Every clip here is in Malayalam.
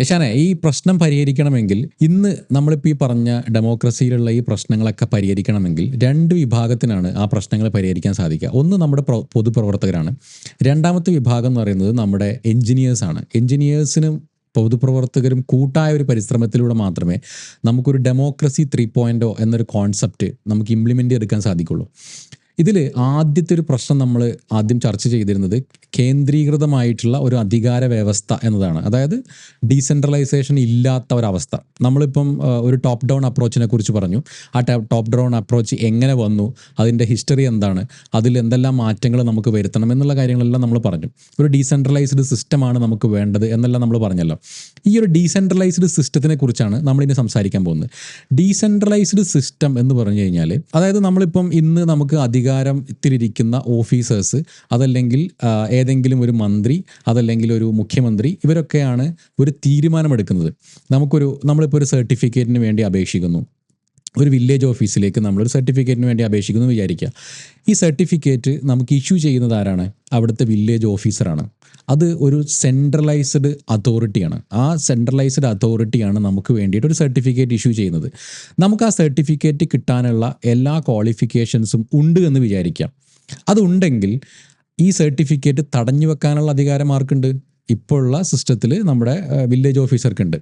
യശാനെ ഈ പ്രശ്നം പരിഹരിക്കണമെങ്കിൽ ഇന്ന് നമ്മളിപ്പോൾ ഈ പറഞ്ഞ ഡെമോക്രസിയിലുള്ള ഈ പ്രശ്നങ്ങളൊക്കെ പരിഹരിക്കണമെങ്കിൽ രണ്ട് വിഭാഗത്തിനാണ് ആ പ്രശ്നങ്ങൾ പരിഹരിക്കാൻ സാധിക്കുക. ഒന്ന് നമ്മുടെ പൊതുപ്രവർത്തകരാണ്. രണ്ടാമത്തെ വിഭാഗം എന്ന് പറയുന്നത് നമ്മുടെ എൻജിനീയേഴ്സാണ്. എൻജിനീയേഴ്സിനും പൊതുപ്രവർത്തകരും കൂട്ടായ ഒരു പരിശ്രമത്തിലൂടെ മാത്രമേ നമുക്കൊരു ഡെമോക്രസി ത്രീ പോയിന്റോ എന്നൊരു കോൺസെപ്റ്റ് നമുക്ക് ഇംപ്ലിമെന്റ് ചെയ്തെടുക്കാൻ സാധിക്കുള്ളൂ. ഇതിൽ ആദ്യത്തെ ഒരു പ്രശ്നം നമ്മൾ ആദ്യം ചർച്ച ചെയ്തിരുന്നത് കേന്ദ്രീകൃതമായിട്ടുള്ള ഒരു അധികാര വ്യവസ്ഥ എന്നതാണ്. അതായത് ഡീസെൻട്രലൈസേഷൻ ഇല്ലാത്ത ഒരവസ്ഥ നമ്മളിപ്പം ഒരു ടോപ്പ് ഡൗൺ അപ്രോച്ചിനെ കുറിച്ച് പറഞ്ഞു. ആ ടോപ്പ് ഡൗൺ അപ്രോച്ച് എങ്ങനെ വന്നു? അതിന്റെ ഹിസ്റ്ററി എന്താണ്? അതിൽ എന്തെല്ലാം മാറ്റങ്ങൾ നമുക്ക് വരുത്തണം എന്നുള്ള കാര്യങ്ങളെല്ലാം നമ്മൾ പറഞ്ഞു. ഒരു ഡീസെൻട്രലൈസ്ഡ് സിസ്റ്റമാണ് നമുക്ക് വേണ്ടത് എന്നെല്ലാം നമ്മൾ പറഞ്ഞല്ലോ. ഈ ഒരു ഡീസെൻട്രലൈസ്ഡ് സിസ്റ്റത്തിനെ കുറിച്ചാണ് നമ്മളിനി സംസാരിക്കാൻ പോകുന്നത്. ഡീസെൻട്രലൈസ്ഡ് സിസ്റ്റം എന്ന് പറഞ്ഞു കഴിഞ്ഞാൽ അതായത് നമ്മളിപ്പം ഇന്ന് നമുക്ക് അധികാരത്തിലിരിക്കുന്ന ഓഫീസേഴ്സ് അതല്ലെങ്കിൽ ഏതെങ്കിലും ഒരു മന്ത്രി അതല്ലെങ്കിൽ ഒരു മുഖ്യമന്ത്രി ഇവരൊക്കെയാണ് ഒരു തീരുമാനമെടുക്കുന്നത്. നമുക്കൊരു നമ്മളിപ്പോൾ ഒരു സർട്ടിഫിക്കറ്റിന് വേണ്ടി അപേക്ഷിക്കുന്നു. ഒരു വില്ലേജ് ഓഫീസിലേക്ക് നമ്മളൊരു സർട്ടിഫിക്കറ്റിന് വേണ്ടി അപേക്ഷിക്കുന്നു വിചാരിക്കുക. ഈ സർട്ടിഫിക്കറ്റ് നമുക്ക് ഇഷ്യൂ ചെയ്യുന്നത് ആരാണ്? അവിടുത്തെ വില്ലേജ് ഓഫീസറാണ് അത് ഒരു സെൻട്രലൈസ്ഡ് അതോറിറ്റിയാണ് ആ സെൻട്രലൈസ്ഡ് അതോറിറ്റിയാണ് നമുക്ക് വേണ്ടിയിട്ട് ഒരു സർട്ടിഫിക്കറ്റ് ഇഷ്യൂ ചെയ്യുന്നത്. നമുക്ക് ആ സർട്ടിഫിക്കറ്റ് കിട്ടാനുള്ള എല്ലാ ക്വാളിഫിക്കേഷൻസും ഉണ്ട് എന്ന് വിചാരിക്കാം അതുണ്ടെങ്കിൽ ഈ സർട്ടിഫിക്കറ്റ് തടഞ്ഞു വെക്കാനുള്ള അധികാരം ആർക്കുണ്ട് ഇപ്പോഴുള്ള സിസ്റ്റത്തിൽ നമ്മുടെ വില്ലേജ് ഓഫീസർക്കുണ്ട്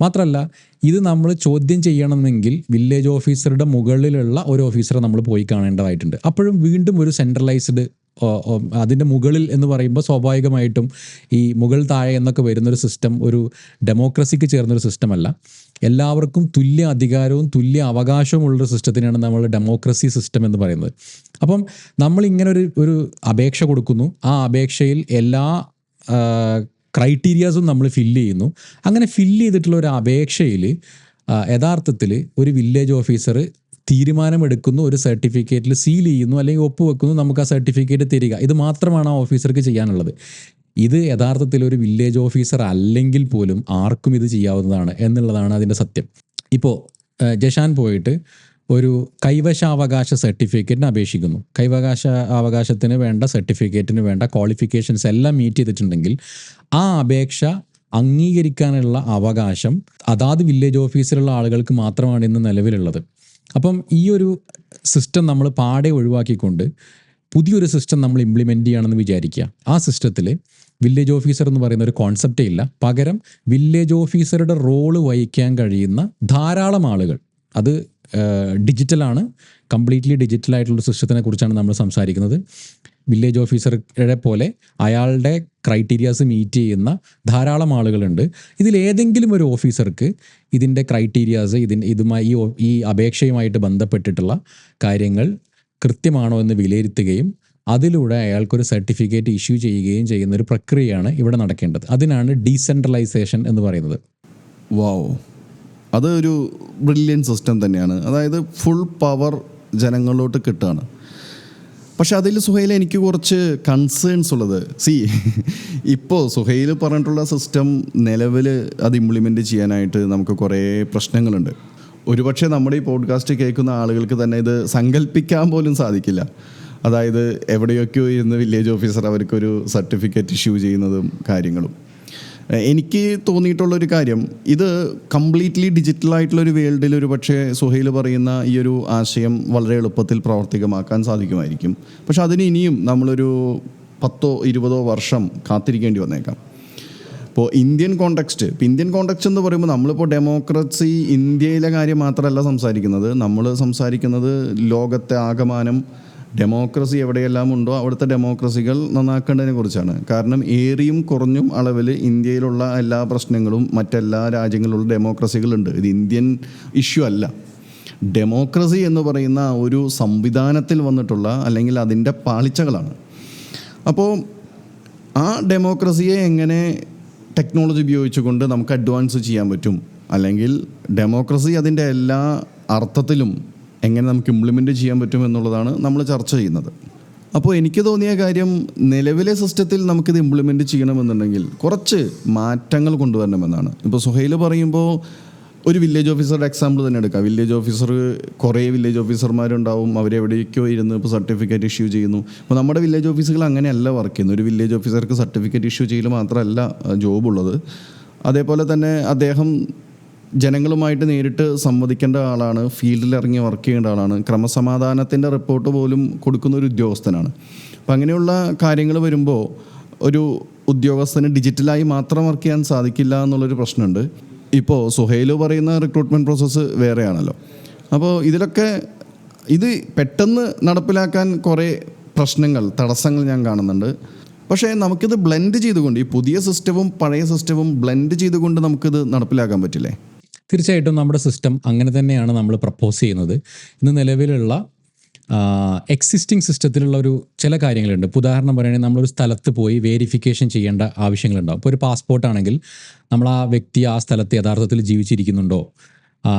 മാത്രമല്ല ഇത് നമ്മൾ ചോദ്യം ചെയ്യണമെങ്കിൽ വില്ലേജ് ഓഫീസറുടെ മുകളിലുള്ള ഒരു ഓഫീസറെ നമ്മൾ പോയി കാണേണ്ടതായിട്ടുണ്ട്. അപ്പോഴും വീണ്ടും ഒരു സെൻട്രലൈസ്ഡ് അതിന്റെ മുകളിൽ എന്ന് പറയുമ്പോൾ സ്വാഭാവികമായിട്ടും ഈ മുകൾ താഴെ എന്നൊക്കെ വരുന്നൊരു സിസ്റ്റം ഒരു ഡെമോക്രസിക്ക് ചേർന്നൊരു സിസ്റ്റമല്ല എല്ലാവർക്കും തുല്യ അധികാരവും തുല്യ അവകാശവും ഉള്ളൊരു സിസ്റ്റത്തിനാണ് നമ്മൾ ഡെമോക്രസി സിസ്റ്റം എന്ന് പറയുന്നത്. അപ്പം നമ്മൾ ഇങ്ങനെ ഒരു ഒരു അപേക്ഷ കൊടുക്കുന്നു. ആ അപേക്ഷയിൽ എല്ലാ ക്രൈറ്റീരിയാസും നമ്മൾ ഫില്ല് ചെയ്യുന്നു. അങ്ങനെ ഫില്ല് ചെയ്തിട്ടുള്ള ഒരു അപേക്ഷയിൽ യഥാർത്ഥത്തിൽ ഒരു വില്ലേജ് ഓഫീസർ തീരുമാനമെടുക്കുന്നു ഒരു സർട്ടിഫിക്കറ്റിൽ സീൽ ചെയ്യുന്നു അല്ലെങ്കിൽ ഒപ്പുവെക്കുന്നു നമുക്ക് ആ സർട്ടിഫിക്കറ്റ് തരിക. ഇത് മാത്രമാണ് ആ ഓഫീസർക്ക് ചെയ്യാനുള്ളത്. ഇത് യഥാർത്ഥത്തിൽ ഒരു വില്ലേജ് ഓഫീസർ അല്ലെങ്കിൽ പോലും ആർക്കും ഇത് ചെയ്യാവുന്നതാണ് എന്നുള്ളതാണ് അതിന്റെ സത്യം. ഇപ്പോൾ ജഷാൻ പോയിട്ട് ഒരു കൈവശാവകാശ സർട്ടിഫിക്കറ്റിന് അപേക്ഷിക്കുന്നു. കൈവകാശ അവകാശത്തിന് വേണ്ട സർട്ടിഫിക്കറ്റിന് വേണ്ട ക്വാളിഫിക്കേഷൻസ് എല്ലാം മീറ്റ് ചെയ്തിട്ടുണ്ടെങ്കിൽ ആ അപേക്ഷ അംഗീകരിക്കാനുള്ള അവകാശം അതാത് വില്ലേജ് ഓഫീസിലുള്ള ആളുകൾക്ക് മാത്രമാണ് ഇന്ന് നിലവിലുള്ളത്. അപ്പം ഈ ഒരു സിസ്റ്റം നമ്മൾ പാടെ ഒഴിവാക്കിക്കൊണ്ട് പുതിയൊരു സിസ്റ്റം നമ്മൾ ഇംപ്ലിമെന്റ് ചെയ്യണമെന്ന് വിചാരിക്കുക. ആ സിസ്റ്റത്തിൽ വില്ലേജ് ഓഫീസർ എന്ന് പറയുന്ന ഒരു കോൺസെപ്റ്റേ ഇല്ല. പകരം വില്ലേജ് ഓഫീസറുടെ റോൾ വഹിക്കാൻ കഴിയുന്ന ധാരാളം ആളുകൾ. അത് ഡിജിറ്റലാണ്. കംപ്ലീറ്റ്ലി ഡിജിറ്റൽ ആയിട്ടുള്ള സിസ്റ്റത്തിനെ കുറിച്ചാണ് നമ്മൾ സംസാരിക്കുന്നത്. വില്ലേജ് ഓഫീസറെ പോലെ അയാളുടെ ക്രൈറ്റീരിയാസ് മീറ്റ് ചെയ്യുന്ന ധാരാളം ആളുകളുണ്ട്. ഇതിൽ ഏതെങ്കിലും ഒരു ഓഫീസർക്ക് ഇതിന്റെ ക്രൈറ്റീരിയാസ് ഇതിന് ഇതുമായി ഈ അപേക്ഷയുമായിട്ട് ബന്ധപ്പെട്ടിട്ടുള്ള കാര്യങ്ങൾ കൃത്യമാണോ എന്ന് വിലയിരുത്തുകയും അതിലൂടെ അയാൾക്കൊരു സർട്ടിഫിക്കറ്റ് ഇഷ്യൂ ചെയ്യുകയും ചെയ്യുന്ന ഒരു പ്രക്രിയയാണ് ഇവിടെ നടക്കേണ്ടത്. അതിനാണ് ഡീസെൻട്രലൈസേഷൻ എന്ന് പറയുന്നത്. വാവ് അത് ഒരു ബ്രില്യൻ സിസ്റ്റം തന്നെയാണ്. അതായത് ഫുൾ പവർ ജനങ്ങളിലോട്ട് കിട്ടുകയാണ്. പക്ഷെ അതിൽ സുഹൈൽ എനിക്ക് കുറച്ച് കൺസേൺസ് ഉള്ളത്. സി ഇപ്പോൾ സുഹൈൽ പറഞ്ഞിട്ടുള്ള സിസ്റ്റം നിലവിൽ അത് ഇംപ്ലിമെന്റ് ചെയ്യാനായിട്ട് നമുക്ക് കുറേ പ്രശ്നങ്ങളുണ്ട്. ഒരുപക്ഷെ നമ്മുടെ ഈ പോഡ്കാസ്റ്റ് കേൾക്കുന്ന ആളുകൾക്ക് തന്നെ ഇത് സങ്കല്പിക്കാൻ പോലും സാധിക്കില്ല. അതായത് എവിടെയൊക്കെയോ ഇരുന്ന് വില്ലേജ് ഓഫീസർ അവർക്കൊരു സർട്ടിഫിക്കറ്റ് ഇഷ്യൂ ചെയ്യുന്നതും കാര്യങ്ങളും. എനിക്ക് തോന്നിയിട്ടുള്ളൊരു കാര്യം ഇത് കംപ്ലീറ്റ്ലി ഡിജിറ്റൽ ആയിട്ടുള്ള ഒരു വേൾഡിൽ ഒരു പക്ഷേ സുഹൈൽ പറയുന്ന ഈ ഒരു ആശയം വളരെ എളുപ്പത്തിൽ പ്രാവർത്തികമാക്കാൻ സാധിക്കുമായിരിക്കും. പക്ഷെ അതിന് ഇനിയും നമ്മളൊരു പത്തോ ഇരുപതോ വർഷം കാത്തിരിക്കേണ്ടി വന്നേക്കാം. ഇപ്പോൾ ഇന്ത്യൻ കോണ്ടക്സ്റ്റ് ഇപ്പോൾ ഇന്ത്യൻ കോണ്ടക്സ്റ്റ് എന്ന് പറയുമ്പോൾ നമ്മളിപ്പോൾ ഡെമോക്രസി ഇന്ത്യയിലെ കാര്യം മാത്രമല്ല സംസാരിക്കുന്നത്. നമ്മൾ സംസാരിക്കുന്നത് ലോകത്തെ ആകമാനം ഡെമോക്രസി എവിടെയെല്ലാം ഉണ്ടോ അവിടുത്തെ ഡെമോക്രസികൾ നന്നാക്കേണ്ടതിനെ കുറിച്ചാണ്. കാരണം ഏറിയും കുറഞ്ഞും അളവിൽ ഇന്ത്യയിലുള്ള എല്ലാ പ്രശ്നങ്ങളും മറ്റെല്ലാ രാജ്യങ്ങളിലുള്ള ഡെമോക്രസികളുണ്ട്. ഇത് ഇന്ത്യൻ ഇഷ്യൂ അല്ല. ഡെമോക്രസി എന്ന് പറയുന്ന ഒരു സംവിധാനത്തിൽ വന്നിട്ടുള്ള അല്ലെങ്കിൽ അതിന്റെ പാളിച്ചകളാണ്. അപ്പോൾ ആ ഡെമോക്രസിയെ എങ്ങനെ ടെക്നോളജി ഉപയോഗിച്ചുകൊണ്ട് നമുക്ക് അഡ്വാൻസ് ചെയ്യാൻ പറ്റും? അല്ലെങ്കിൽ ഡെമോക്രസി അതിന്റെ എല്ലാ അർത്ഥത്തിലും എങ്ങനെ നമുക്ക് ഇംപ്ലിമെന്റ് ചെയ്യാൻ പറ്റും എന്നുള്ളതാണ് നമ്മൾ ചർച്ച ചെയ്യുന്നത്. അപ്പോൾ എനിക്ക് തോന്നിയ കാര്യം നിലവിലെ സിസ്റ്റത്തിൽ നമുക്കിത് ഇംപ്ലിമെന്റ് ചെയ്യണമെന്നുണ്ടെങ്കിൽ കുറച്ച് മാറ്റങ്ങൾ കൊണ്ടുവരണമെന്നാണ്. ഇപ്പോൾ സുഹൈൽ പറയുമ്പോൾ ഒരു വില്ലേജ് ഓഫീസറുടെ എക്സാമ്പിൾ തന്നെ എടുക്കാം. വില്ലേജ് ഓഫീസർ കുറേ വില്ലേജ് ഓഫീസർമാരുണ്ടാവും അവരെവിടേക്കോ ഇരുന്ന് ഇപ്പോൾ സർട്ടിഫിക്കറ്റ് ഇഷ്യൂ ചെയ്യുന്നു. അപ്പോൾ നമ്മുടെ വില്ലേജ് ഓഫീസുകൾ അങ്ങനെയല്ല വർക്ക് ചെയ്യുന്നത്. ഒരു വില്ലേജ് ഓഫീസർക്ക് സർട്ടിഫിക്കറ്റ് ഇഷ്യൂ ചെയ്യൽ മാത്രമല്ല ജോബുള്ളത് അതേപോലെ തന്നെ അദ്ദേഹം ജനങ്ങളുമായിട്ട് നേരിട്ട് സംവദിക്കേണ്ട ആളാണ് ഫീൽഡിൽ ഇറങ്ങി വർക്ക് ചെയ്യേണ്ട ആളാണ് ക്രമസമാധാനത്തിന്റെ റിപ്പോർട്ട് പോലും കൊടുക്കുന്ന ഒരു ഉദ്യോഗസ്ഥനാണ്. അപ്പം അങ്ങനെയുള്ള കാര്യങ്ങൾ വരുമ്പോൾ ഒരു ഉദ്യോഗസ്ഥന് ഡിജിറ്റലായി മാത്രം വർക്ക് ചെയ്യാൻ സാധിക്കില്ല എന്നുള്ളൊരു പ്രശ്നമുണ്ട്. ഇപ്പോൾ സുഹൈലു പറയുന്ന റിക്രൂട്ട്മെന്റ് പ്രോസസ്സ് വേറെയാണല്ലോ. അപ്പോൾ ഇതിലൊക്കെ ഇത് പെട്ടെന്ന് നടപ്പിലാക്കാൻ കുറേ പ്രശ്നങ്ങൾ തടസ്സങ്ങൾ ഞാൻ കാണുന്നുണ്ട്. പക്ഷേ നമുക്കിത് ബ്ലെൻഡ് ചെയ്തുകൊണ്ട് ഈ പുതിയ സിസ്റ്റവും പഴയ സിസ്റ്റവും ബ്ലെൻഡ് ചെയ്തുകൊണ്ട് നമുക്കിത് നടപ്പിലാക്കാൻ പറ്റില്ലേ? തീർച്ചയായിട്ടും നമ്മുടെ സിസ്റ്റം അങ്ങനെ തന്നെയാണ് നമ്മൾ പ്രപ്പോസ് ചെയ്യുന്നത്. ഇന്ന് നിലവിലുള്ള എക്സിസ്റ്റിംഗ് സിസ്റ്റത്തിലുള്ള ഒരു ചില കാര്യങ്ങളുണ്ട്. ഉദാഹരണം പറയുകയാണെങ്കിൽ നമ്മളൊരു സ്ഥലത്ത് പോയി വേരിഫിക്കേഷൻ ചെയ്യേണ്ട ആവശ്യങ്ങളുണ്ടാവും. ഇപ്പോൾ ഒരു പാസ്പോർട്ടാണെങ്കിൽ നമ്മൾ ആ വ്യക്തി ആ സ്ഥലത്ത് യഥാർത്ഥത്തിൽ ജീവിച്ചിരിക്കുന്നുണ്ടോ?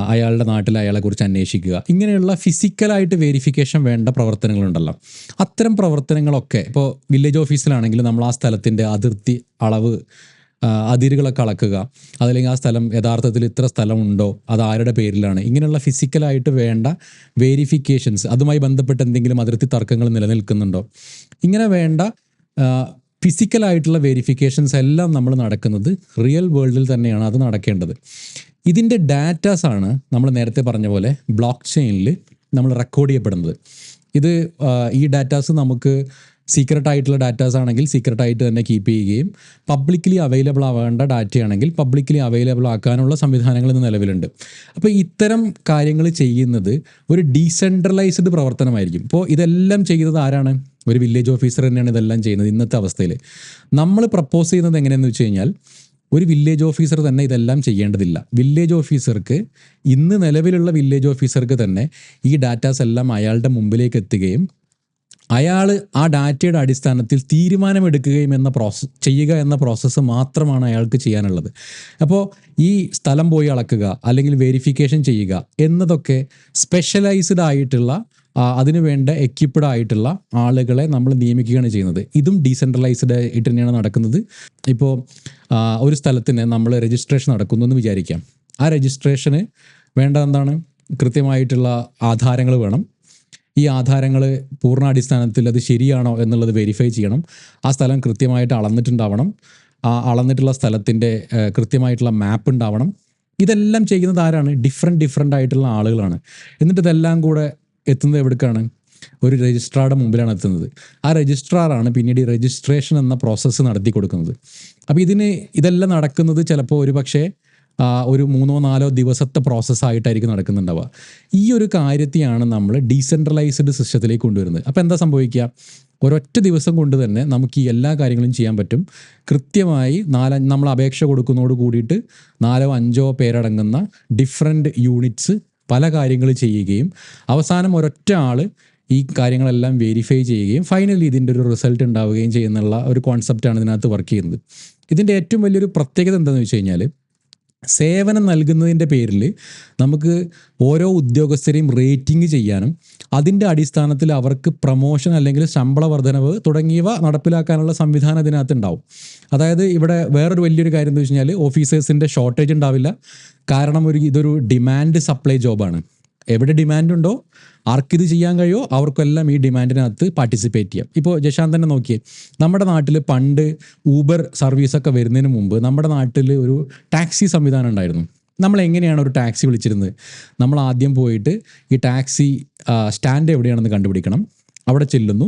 അയാളുടെ നാട്ടിൽ അയാളെക്കുറിച്ച് അന്വേഷിക്കുക. ഇങ്ങനെയുള്ള ഫിസിക്കലായിട്ട് വേരിഫിക്കേഷൻ വേണ്ട പ്രവർത്തനങ്ങളുണ്ടല്ലോ. അത്തരം പ്രവർത്തനങ്ങളൊക്കെ ഇപ്പോൾ വില്ലേജ് ഓഫീസിലാണെങ്കിൽ നമ്മൾ ആ സ്ഥലത്തിന്റെ അതിർത്തി അളവ് അതിരുകളൊക്കെ അളക്കുക. അതല്ലെങ്കിൽ ആ സ്ഥലം യഥാർത്ഥത്തിൽ ഇത്ര സ്ഥലമുണ്ടോ? അത് ആരുടെ പേരിലാണ്? ഇങ്ങനെയുള്ള ഫിസിക്കലായിട്ട് വേണ്ട വേരിഫിക്കേഷൻസ് അതുമായി ബന്ധപ്പെട്ട് എന്തെങ്കിലും അതിർത്തി തർക്കങ്ങൾ നിലനിൽക്കുന്നുണ്ടോ? ഇങ്ങനെ വേണ്ട ഫിസിക്കലായിട്ടുള്ള വേരിഫിക്കേഷൻസ് എല്ലാം നമ്മൾ നടക്കുന്നത് റിയൽ വേൾഡിൽ തന്നെയാണ് അത് നടക്കേണ്ടത്. ഇതിന്റെ ഡാറ്റാസ് ആണ് നമ്മൾ നേരത്തെ പറഞ്ഞ പോലെ ബ്ലോക്ക് ചെയിനിൽ നമ്മൾ റെക്കോർഡ് ചെയ്യപ്പെടുന്നത്. ഇത് ഈ ഡാറ്റാസ് നമുക്ക് സീക്രട്ട് ആയിട്ടുള്ള ഡാറ്റാസ് ആണെങ്കിൽ സീക്രട്ട് ആയിട്ട് തന്നെ കീപ്പ് ചെയ്യുകയും പബ്ലിക്കലി അവൈലബിൾ ആവേണ്ട ഡാറ്റയാണെങ്കിൽ പബ്ലിക്കലി അവൈലബിൾ ആക്കാനുള്ള സംവിധാനങ്ങൾ ഇന്ന് നിലവിലുണ്ട്. അപ്പോൾ ഇത്തരം കാര്യങ്ങൾ ചെയ്യുന്നത് ഒരു ഡീസെൻട്രലൈസ്ഡ് പ്രവർത്തനമായിരിക്കും. ഇപ്പോൾ ഇതെല്ലാം ചെയ്യുന്നത് ആരാണ്? ഒരു വില്ലേജ് ഓഫീസർ തന്നെയാണ് ഇതെല്ലാം ചെയ്യുന്നത് ഇന്നത്തെ അവസ്ഥയിൽ നമ്മൾ പ്രപ്പോസ് ചെയ്യുന്നത് എങ്ങനെയെന്ന് വെച്ച് കഴിഞ്ഞാൽ ഒരു വില്ലേജ് ഓഫീസർ തന്നെ ഇതെല്ലാം ചെയ്യേണ്ടതില്ല. വില്ലേജ് ഓഫീസർക്ക് ഇന്ന് നിലവിലുള്ള വില്ലേജ് ഓഫീസർക്ക് തന്നെ ഈ ഡാറ്റാസ് എല്ലാം അയാളുടെ മുമ്പിലേക്ക് എത്തുകയും അയാൾ ആ ഡാറ്റയുടെ അടിസ്ഥാനത്തിൽ തീരുമാനമെടുക്കുകയും എന്ന പ്രോസസ് ചെയ്യുക എന്ന പ്രോസസ്സ് മാത്രമാണ് അയാൾക്ക് ചെയ്യാനുള്ളത്. അപ്പോൾ ഈ സ്ഥലം പോയി അളക്കുക അല്ലെങ്കിൽ വെരിഫിക്കേഷൻ ചെയ്യുക എന്നതൊക്കെ സ്പെഷ്യലൈസ്ഡ് ആയിട്ടുള്ള അതിന് വേണ്ട എക്യുപ്ഡ് ആയിട്ടുള്ള ആളുകളെ നമ്മൾ നിയമിക്കുകയാണ് ചെയ്യുന്നത്. ഇതും ഡീസെൻട്രലൈസ്ഡ് ആയിട്ട് തന്നെയാണ് നടക്കുന്നത്. ഇപ്പോൾ ഒരു സ്ഥലത്തിന് നമ്മൾ രജിസ്ട്രേഷൻ നടക്കുന്നു എന്ന് വിചാരിക്കാം. ആ രജിസ്ട്രേഷന് വേണ്ട എന്താണ് കൃത്യമായിട്ടുള്ള ആധാരങ്ങൾ വേണം. ഈ ആധാരങ്ങൾ പൂർണ അടിസ്ഥാനത്തിൽ അത് ശരിയാണോ എന്നുള്ളത് വെരിഫൈ ചെയ്യണം. ആ സ്ഥലം കൃത്യമായിട്ട് അളന്നിട്ടുണ്ടാവണം. ആ അളന്നിട്ടുള്ള സ്ഥലത്തിന്റെ കൃത്യമായിട്ടുള്ള മാപ്പ് ഉണ്ടാവണം. ഇതെല്ലാം ചെയ്യുന്നത് ആരാണ്? ഡിഫറെന്റ് ഡിഫറെന്റ് ആയിട്ടുള്ള ആളുകളാണ്. എന്നിട്ട് ഇതെല്ലാം കൂടെ എത്തുന്നത് എവിടേക്കാണ്? ഒരു രജിസ്ട്രാറുടെ മുമ്പിലാണ് എത്തുന്നത്. ആ രജിസ്ട്രാറാണ് പിന്നീട് ഈ രജിസ്ട്രേഷൻ എന്ന പ്രോസസ്സ് നടത്തി കൊടുക്കുന്നത് അപ്പോൾ ഇതിന് ഇതെല്ലാം നടക്കുന്നത് ചിലപ്പോൾ ഒരു പക്ഷേ ഒരു മൂന്നോ നാലോ ദിവസത്തെ പ്രോസസ്സായിട്ടായിരിക്കും നടക്കുന്നുണ്ടാവുക. ഈ ഒരു കാര്യത്തെയാണ് നമ്മൾ ഡീസെൻട്രലൈസ്ഡ് സിസ്റ്റത്തിലേക്ക് കൊണ്ടുവരുന്നത്. അപ്പോൾ എന്താ സംഭവിക്കുക? ഒരൊറ്റ ദിവസം കൊണ്ട് തന്നെ നമുക്ക് ഈ എല്ലാ കാര്യങ്ങളും ചെയ്യാൻ പറ്റും. കൃത്യമായി നാല നമ്മൾ അപേക്ഷ കൊടുക്കുന്നതോട് കൂടിയിട്ട് നാലോ അഞ്ചോ പേരടങ്ങുന്ന ഡിഫറെന്റ് യൂണിറ്റ്സ് പല കാര്യങ്ങൾ ചെയ്യുകയും അവസാനം ഒരൊറ്റ ആൾ ഈ കാര്യങ്ങളെല്ലാം വെരിഫൈ ചെയ്യുകയും ഫൈനലി ഇതിന്റെ ഒരു റിസൾട്ട് ഉണ്ടാവുകയും ചെയ്യുന്നുള്ള ഒരു കോൺസെപ്റ്റാണ് ഇതിനകത്ത് വർക്ക് ചെയ്യുന്നത്. ഇതിന്റെ ഏറ്റവും വലിയൊരു പ്രത്യേകത എന്താണെന്ന് വെച്ച് കഴിഞ്ഞാൽ സേവനം നൽകുന്നതിന്റെ പേരിൽ നമുക്ക് ഓരോ ഉദ്യോഗസ്ഥരെയും റേറ്റിംഗ് ചെയ്യാനും അതിന്റെ അടിസ്ഥാനത്തിൽ അവർക്ക് പ്രൊമോഷൻ അല്ലെങ്കിൽ ശമ്പള വർധനവ് തുടങ്ങിയവ നടപ്പിലാക്കാനുള്ള സംവിധാനം ഇതിനകത്ത് ഉണ്ടാവും. അതായത് ഇവിടെ വേറൊരു വലിയൊരു കാര്യം എന്ന് വെച്ച് കഴിഞ്ഞാൽ ഓഫീസേഴ്സിന്റെ ഷോർട്ടേജ് ഉണ്ടാവില്ല. കാരണം ഒരു ഇതൊരു ഡിമാൻഡ് സപ്ലൈ ജോബാണ് എവിടെ ഡിമാൻഡ് ഉണ്ടോ ആർക്കിത് ചെയ്യാൻ കഴിയോ അവർക്കെല്ലാം ഈ ഡിമാൻഡിനകത്ത് പാർട്ടിസിപ്പേറ്റ് ചെയ്യാം. ഇപ്പോൾ ജശാന്ത് തന്നെ നോക്കിയേ നമ്മുടെ നാട്ടിൽ പണ്ട് ഊബർ സർവീസൊക്കെ വരുന്നതിന് മുമ്പ് നമ്മുടെ നാട്ടിൽ ഒരു ടാക്സി സംവിധാനം ഉണ്ടായിരുന്നു. നമ്മൾ എങ്ങനെയാണ് ഒരു ടാക്സി വിളിച്ചിരുന്നത്? നമ്മൾ ആദ്യം പോയിട്ട് ഈ ടാക്സി സ്റ്റാൻഡ് എവിടെയാണെന്ന് കണ്ടുപിടിക്കണം. അവിടെ ചെല്ലുന്നു.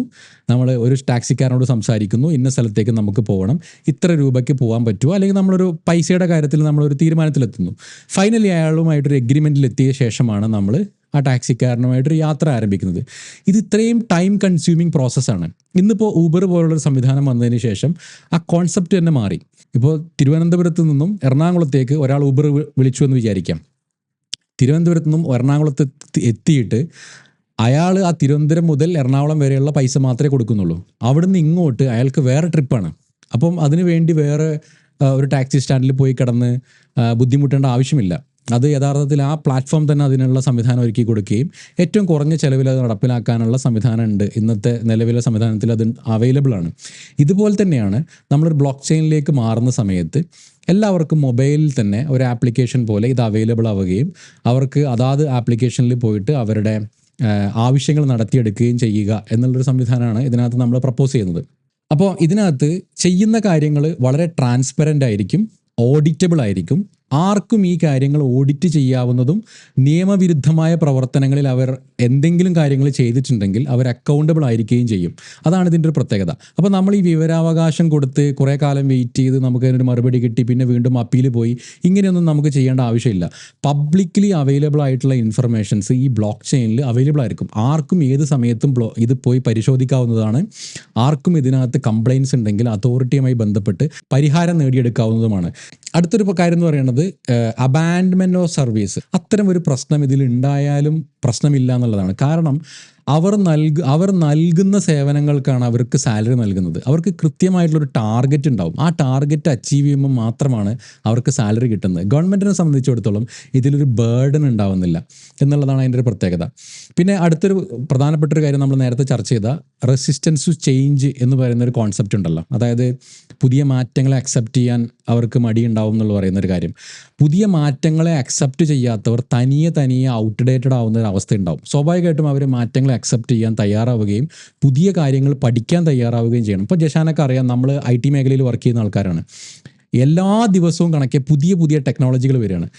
നമ്മൾ ഒരു ടാക്സിക്കാരനോട് സംസാരിക്കുന്നു. ഇന്ന സ്ഥലത്തേക്ക് നമുക്ക് പോകണം. ഇത്ര രൂപയ്ക്ക് പോകാൻ പറ്റുമോ അല്ലെങ്കിൽ നമ്മളൊരു പൈസയുടെ കാര്യത്തിൽ നമ്മളൊരു തീരുമാനത്തിലെത്തുന്നു. ഫൈനലി അയാളുമായിട്ടൊരു എഗ്രിമെന്റിൽ എത്തിയ ശേഷമാണ് നമ്മൾ ആ ടാക്സിക്കാരനുമായിട്ടൊരു യാത്ര ആരംഭിക്കുന്നത്. ഇത് ഇത്രയും ടൈം കൺസ്യൂമിങ് പ്രോസസ്സാണ് ഇന്നിപ്പോൾ ഊബർ പോലുള്ളൊരു സംവിധാനം വന്നതിന് ശേഷം ആ കോൺസെപ്റ്റ് തന്നെ മാറി. ഇപ്പോൾ തിരുവനന്തപുരത്ത് നിന്നും എറണാകുളത്തേക്ക് ഒരാൾ ഊബർ വിളിച്ചു എന്ന് വിചാരിക്കാം. തിരുവനന്തപുരത്ത് നിന്നും എറണാകുളത്ത് എത്തിയിട്ട് അയാൾ ആ തിരുവനന്തപുരം മുതൽ എറണാകുളം വരെയുള്ള പൈസ മാത്രമേ കൊടുക്കുന്നുള്ളൂ. അവിടുന്ന് ഇങ്ങോട്ട് അയാൾക്ക് വേറെ ട്രിപ്പാണ്. അപ്പം അതിനു വേണ്ടി വേറെ ഒരു ടാക്സി സ്റ്റാൻഡിൽ പോയി കിടന്ന് ബുദ്ധിമുട്ടേണ്ട ആവശ്യമില്ല. അത് യഥാർത്ഥത്തിൽ ആ പ്ലാറ്റ്ഫോം തന്നെ അതിനുള്ള സംവിധാനം ഒരുക്കി കൊടുക്കുകയും ഏറ്റവും കുറഞ്ഞ ചിലവിൽ അത് നടപ്പിലാക്കാനുള്ള സംവിധാനം ഉണ്ട് ഇന്നത്തെ നിലവിലെ സംവിധാനത്തിൽ അത് അവൈലബിൾ ആണ്. ഇതുപോലെ തന്നെയാണ് നമ്മളൊരു ബ്ലോക്ക് ചെയിനിലേക്ക് മാറുന്ന സമയത്ത് എല്ലാവർക്കും മൊബൈലിൽ തന്നെ ഒരു ആപ്ലിക്കേഷൻ പോലെ ഇത് അവൈലബിൾ ആവുകയും അവർക്ക് അതാത് ആപ്ലിക്കേഷനിൽ പോയിട്ട് അവരുടെ ആവശ്യങ്ങൾ നടത്തിയെടുക്കുകയും ചെയ്യുക എന്നുള്ളൊരു സംവിധാനമാണ് ഇതിനകത്ത് നമ്മൾ പ്രപ്പോസ് ചെയ്യുന്നത്. അപ്പോൾ ഇതിനകത്ത് ചെയ്യുന്ന കാര്യങ്ങൾ വളരെ ട്രാൻസ്പെറന്റ് ആയിരിക്കും ഓഡിറ്റബിൾ ആയിരിക്കും. ആർക്കും ഈ കാര്യങ്ങൾ ഓഡിറ്റ് ചെയ്യാവുന്നതും നിയമവിരുദ്ധമായ പ്രവർത്തനങ്ങളിൽ അവർ എന്തെങ്കിലും കാര്യങ്ങൾ ചെയ്തിട്ടുണ്ടെങ്കിൽ അവർ അക്കൗണ്ടബിൾ ആയിരിക്കുകയും ചെയ്യും. അതാണ് ഇതിന്റെ ഒരു പ്രത്യേകത. അപ്പോൾ നമ്മൾ ഈ വിവരാവകാശം കൊടുത്ത് കുറേ കാലം വെയിറ്റ് ചെയ്ത് നമുക്ക് അതിനൊരു മറുപടി കിട്ടി പിന്നെ വീണ്ടും അപ്പീൽ പോയി. ഇങ്ങനെയൊന്നും നമുക്ക് ചെയ്യേണ്ട ആവശ്യമില്ല. പബ്ലിക്കലി അവൈലബിൾ ആയിട്ടുള്ള ഇൻഫർമേഷൻസ് ഈ ബ്ലോക്ക് ചെയിനിൽ അവൈലബിൾ ആയിരിക്കും. ആർക്കും ഏത് സമയത്തും ബ്ലോ ഇത് പോയി പരിശോധിക്കാവുന്നതാണ്. ആർക്കും ഇതിനകത്ത് കംപ്ലയിൻസ് ഉണ്ടെങ്കിൽ അതോറിറ്റിയുമായി ബന്ധപ്പെട്ട് പരിഹാരം നേടിയെടുക്കാവുന്നതുമാണ്. അടുത്തൊരു കാര്യം എന്ന് പറയുന്നത് അബാൻഡ്മെന്റ് ഓഫ് സർവീസ് അത്തരം ഒരു പ്രശ്നം ഇതിൽ ഉണ്ടായാലും പ്രശ്നമില്ല എന്നുള്ളതാണ്. കാരണം അവർ നൽക അവർ നൽകുന്ന സേവനങ്ങൾക്കാണ് അവർക്ക് സാലറി നൽകുന്നത്. അവർക്ക് കൃത്യമായിട്ടുള്ളൊരു ടാർഗറ്റ് ഉണ്ടാവും. ആ ടാർഗറ്റ് അച്ചീവ് ചെയ്യുമ്പോൾ മാത്രമാണ് അവർക്ക് സാലറി കിട്ടുന്നത്. ഗവൺമെന്റിനെ സംബന്ധിച്ചിടത്തോളം ഇതിലൊരു ബേർഡൻ ഉണ്ടാവുന്നില്ല എന്നുള്ളതാണ് അതിന്റെ ഒരു പ്രത്യേകത. പിന്നെ അടുത്തൊരു പ്രധാനപ്പെട്ട ഒരു കാര്യം നമ്മൾ നേരത്തെ ചർച്ച ചെയ്ത റെസിസ്റ്റൻസ് ടു ചേഞ്ച് എന്ന് പറയുന്ന ഒരു കോൺസെപ്റ്റ് ഉണ്ടല്ലോ. അതായത് പുതിയ മാറ്റങ്ങളെ അക്സെപ്റ്റ് ചെയ്യാൻ അവർക്ക് മടിയുണ്ടാവും എന്നുള്ള പറയുന്ന ഒരു കാര്യം. പുതിയ മാറ്റങ്ങളെ അക്സെപ്റ്റ് ചെയ്യാത്തവർ തനിയെ തനിയെ ഔട്ട്ഡേറ്റഡ് ആവുന്ന ഒരു അവസ്ഥ ഉണ്ടാവും. സ്വാഭാവികമായിട്ടും അവർ മാറ്റങ്ങളെ അക്സെപ്റ്റ് ചെയ്യാൻ തയ്യാറാവുകയും പുതിയ കാര്യങ്ങൾ പഠിക്കാൻ തയ്യാറാവുകയും ചെയ്യണം. ഇപ്പോൾ ജഷാനൊക്കെ അറിയാം നമ്മൾ ഐ ടി മേഖലയിൽ വർക്ക് ചെയ്യുന്ന ആൾക്കാരാണ്. എല്ലാ ദിവസവും കണക്കെ പുതിയ പുതിയ ടെക്നോളജികൾ വരികയാണ്.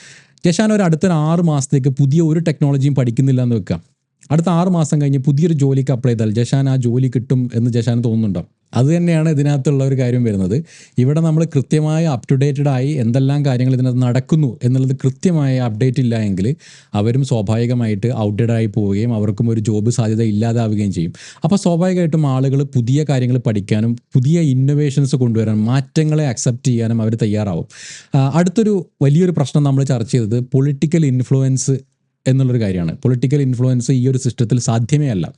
ജഷാൻ ഒരു അടുത്തൊരു ആറ് മാസത്തേക്ക് പുതിയ ഒരു ടെക്നോളജിയും പഠിക്കുന്നില്ല എന്ന് വെക്കാം അടുത്ത ആറ് മാസം കഴിഞ്ഞ് പുതിയൊരു ജോലിക്ക് അപ്ലൈ ചെയ്താൽ ജഷാൻ ആ ജോലി കിട്ടും എന്ന് ജഷാൻ തോന്നുന്നുണ്ടോ? അത് തന്നെയാണ് ഇതിനകത്തുള്ള ഒരു കാര്യം വരുന്നത്. ഇവിടെ നമ്മൾ കൃത്യമായി അപ് ടു ഡേറ്റഡ് ആയി എന്തെല്ലാം കാര്യങ്ങൾ ഇതിനകത്ത് നടക്കുന്നു എന്നുള്ളത് കൃത്യമായി അപ്ഡേറ്റ് ഇല്ല എങ്കിൽ അവരും സ്വാഭാവികമായിട്ട് ഔട്ട്ഡേറ്റ് ആയി പോവുകയും അവർക്കും ഒരു ജോബ് സാധ്യത ഇല്ലാതാവുകയും ചെയ്യും. അപ്പോൾ സ്വാഭാവികമായിട്ടും ആളുകൾ പുതിയ കാര്യങ്ങൾ പഠിക്കാനും പുതിയ ഇന്നോവേഷൻസ് കൊണ്ടുവരാനും മാറ്റങ്ങളെ അക്സെപ്റ്റ് ചെയ്യാനും അവർ തയ്യാറാവും. അടുത്തൊരു വലിയൊരു പ്രശ്നം നമ്മൾ ചർച്ച ചെയ്തത് പൊളിറ്റിക്കൽ ഇൻഫ്ലുവൻസ് എന്നുള്ളൊരു കാര്യമാണ്. പൊളിറ്റിക്കൽ ഇൻഫ്ലുവൻസ് ഈ ഒരു സിസ്റ്റത്തിൽ സാധ്യമേ അല്ല.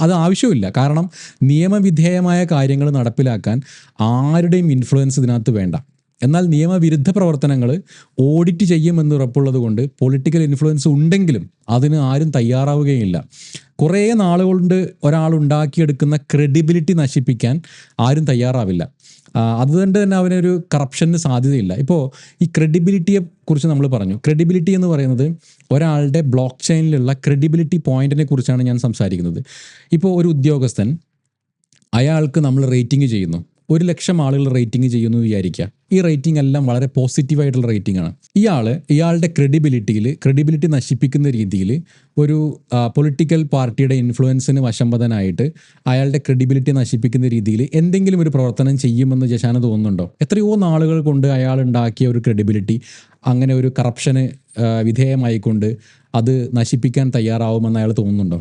അത് ആവശ്യമില്ല കാരണം നിയമവിധേയമായ കാര്യങ്ങൾ നടപ്പിലാക്കാൻ ആരുടെയും ഇൻഫ്ലുവൻസ് ഇതിനകത്ത് വേണ്ട. എന്നാൽ നിയമവിരുദ്ധ പ്രവർത്തനങ്ങൾ ഓഡിറ്റ് ചെയ്യുമെന്ന് ഉറപ്പുള്ളത് കൊണ്ട് പൊളിറ്റിക്കൽ ഇൻഫ്ലുവൻസ് ഉണ്ടെങ്കിലും അതിന് ആരും തയ്യാറാവുകയില്ല. കുറേ നാളുകൊണ്ട് ഒരാൾ ഉണ്ടാക്കിയെടുക്കുന്ന ക്രെഡിബിലിറ്റി നശിപ്പിക്കാൻ ആരും തയ്യാറാവില്ല. അതുകൊണ്ട് തന്നെ അവനൊരു കറപ്ഷന് സാധ്യതയില്ല. ഇപ്പോൾ ഈ ക്രെഡിബിലിറ്റിയെ കുറിച്ച് നമ്മൾ പറഞ്ഞു. ക്രെഡിബിലിറ്റി എന്ന് പറയുന്നത് ഒരാളുടെ ബ്ലോക്ക് ചെയിനിലുള്ള ക്രെഡിബിലിറ്റി പോയിന്റിനെ കുറിച്ചാണ് ഞാൻ സംസാരിക്കുന്നത്. ഇപ്പോൾ ഒരു ഉദ്യോഗസ്ഥൻ അയാൾക്ക് നമ്മൾ റേറ്റിംഗ് ചെയ്യുന്നു. ഒരു ലക്ഷം ആളുകൾ റേറ്റിംഗ് ചെയ്യുന്നു വിചാരിക്കുക. ഈ റേറ്റിംഗ് എല്ലാം വളരെ പോസിറ്റീവായിട്ടുള്ള റേറ്റിംഗ് ആണ്. ഇയാൾ ഇയാളുടെ ക്രെഡിബിലിറ്റിയിൽ ക്രെഡിബിലിറ്റി നശിപ്പിക്കുന്ന രീതിയിൽ ഒരു പൊളിറ്റിക്കൽ പാർട്ടിയുടെ ഇൻഫ്ലുവൻസിന് വശംവദനായിട്ട് അയാളുടെ ക്രെഡിബിലിറ്റി നശിപ്പിക്കുന്ന രീതിയിൽ എന്തെങ്കിലും ഒരു പ്രവർത്തനം ചെയ്യുമെന്ന് ജശാന തോന്നുന്നുണ്ടോ? എത്രയോ നാളുകൾ കൊണ്ട് അയാൾ ഉണ്ടാക്കിയ ഒരു ക്രെഡിബിലിറ്റി അങ്ങനെ ഒരു കറപ്ഷന് വിധേയമായിക്കൊണ്ട് അത് നശിപ്പിക്കാൻ തയ്യാറാവുമെന്ന് അയാൾ തോന്നുന്നുണ്ടോ?